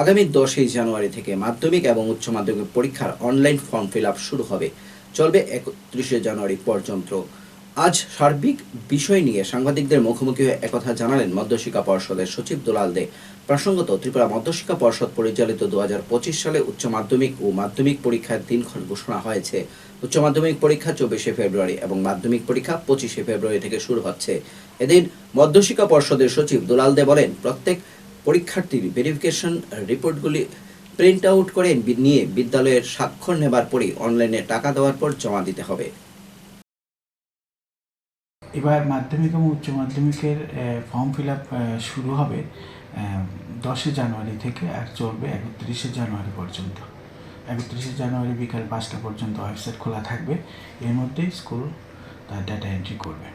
আগামী দশই জানুয়ারি থেকে মাধ্যমিক এবং উচ্চ মাধ্যমিক পরীক্ষার অনলাইন ফর্ম ফিল আপ শুরু হবে। চলবে একত্রিশে জানুয়ারি পর্যন্ত। আজ সার্বিক বিষয় নিয়ে সাংবাদিকদের মুখোমুখি হয়ে একথা জানালেন মধ্যশিক্ষা পর্ষদের সচিব দুলাল দে। প্রসঙ্গত, ত্রিপুরা মধ্যশিক্ষা পর্ষদ পরিচালিত দু হাজার পঁচিশ সালে উচ্চ মাধ্যমিক ও মাধ্যমিক পরীক্ষার দিনক্ষণ ঘোষণা হয়েছে। উচ্চ মাধ্যমিক পরীক্ষা চব্বিশে ফেব্রুয়ারি এবং মাধ্যমিক পরীক্ষা পঁচিশে ফেব্রুয়ারি থেকে শুরু হচ্ছে। এদিন মধ্যশিক্ষা পর্ষদের সচিব দুলাল দে বলেন, প্রত্যেক পরীক্ষার্থীর ভেরিফিকেশন রিপোর্টগুলি প্রিন্ট আউট করে নিয়ে বিদ্যালয়ের স্বাক্ষর নেবার পরই অনলাইনে টাকা দেওয়ার পর জমা দিতে হবে। এবার মাধ্যমিক এবং উচ্চ মাধ্যমিকের ফর্ম ফিল শুরু হবে দশই জানুয়ারি থেকে আর চলবে একত্রিশে জানুয়ারি পর্যন্ত। একত্রিশে জানুয়ারি বিকাল পাঁচটা পর্যন্ত ওয়েবসাইট খোলা থাকবে। এর মধ্যেই স্কুল তার ডাটা এন্ট্রি করবে।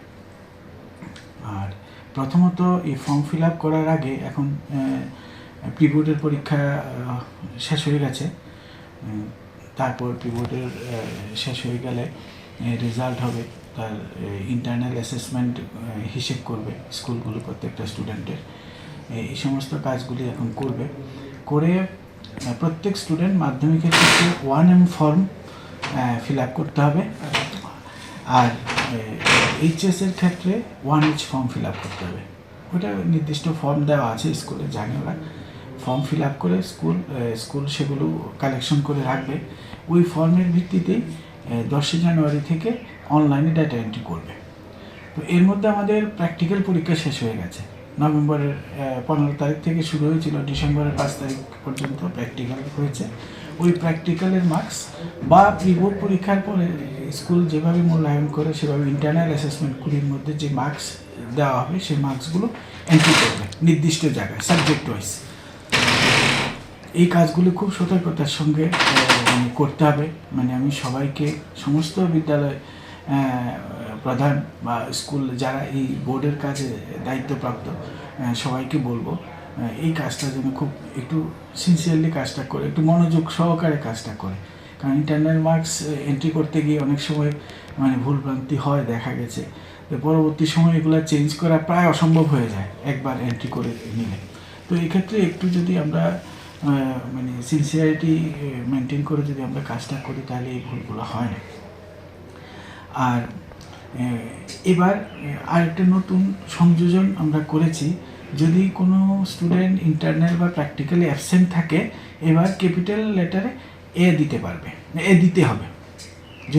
আর প্রথমত এই ফর্ম ফিল আপ করার আগে এখন প্রিবোর্ডের পরীক্ষা শেষ হয়ে গেছে। তারপর প্রিবোর্ডের শেষ হয়ে গেলে রেজাল্ট হবে তার ইন্টারনাল অ্যাসেসমেন্ট হিসেব করবে স্কুলগুলো প্রত্যেকটা স্টুডেন্টের এই সমস্ত কাজগুলি এখন করবে। করে প্রত্যেক স্টুডেন্ট মাধ্যমিকের ক্ষেত্রে one M form fill up করতে হবে। আর এইচএস এর ক্ষেত্রে one H form fill up করতে হবে। ওটা নির্দিষ্ট ফর্ম দেওয়া আছে স্কুলে জানি ওরা ফর্ম ফিল আপ করে স্কুল স্কুল সেগুলো কালেকশন করে রাখবে। ওই ফর্মের ভিত্তিতেই দশই জানুয়ারি থেকে অনলাইনে ডাটা এন্ট্রি করবে। তো এর মধ্যে আমাদের প্র্যাকটিক্যাল পরীক্ষা শেষ হয়ে গেছে। নভেম্বরের পনেরো তারিখ থেকে শুরু হয়েছিল, ডিসেম্বরের পাঁচ তারিখ পর্যন্ত প্র্যাকটিক্যাল হয়েছে। ওই প্র্যাকটিক্যালের মার্কস বা প্রিবোর্ড পরীক্ষার পরে স্কুল যেভাবে মূল্যায়ন করে, সেভাবে ইন্টারনাল অ্যাসেসমেন্টগুলির মধ্যে যে মার্কস দেওয়া হবে, সেই মার্কসগুলো এন্ট্রি করবে, নির্দিষ্ট জায়গায় সাবজেক্ট ওয়াইজ এই কাজগুলো খুব সতর্কতার সঙ্গে করতে হবে। মানে আমি সবাইকে, সমস্ত বিদ্যালয় প্রধান বা স্কুল যারা এই বোর্ডের কাজে দায়িত্বপ্রাপ্ত সবাইকে বলব এই কাজটা যেন খুব একটু সিনসিয়ারলি কাজটা করে, একটু মনোযোগ সহকারে কাজটা করে। কারণ ইন্টারনাল মার্কস এন্ট্রি করতে গিয়ে অনেক সময় মানে ভুলভ্রান্তি হয়, দেখা গেছে। তো পরবর্তী সময় এগুলো চেঞ্জ করা প্রায় অসম্ভব হয়ে যায়, একবার এন্ট্রি করে নিলে। তো এক্ষেত্রে একটু যদি আমরা মানে সিনসিয়ারিটি মেনটেন করে যদি আমরা কাজটা করি, তাহলে এই ভুলগুলো হয় না। আর এবার আরেকটা নতুন সংযোজন আমরা করেছি। যদি কোনো স্টুডেন্ট ইন্টারনাল বা প্র্যাকটিক্যালি অ্যাবসেন্ট থাকে, এবার ক্যাপিটাল লেটারে এ দিতে পারবে এ দিতে হবে।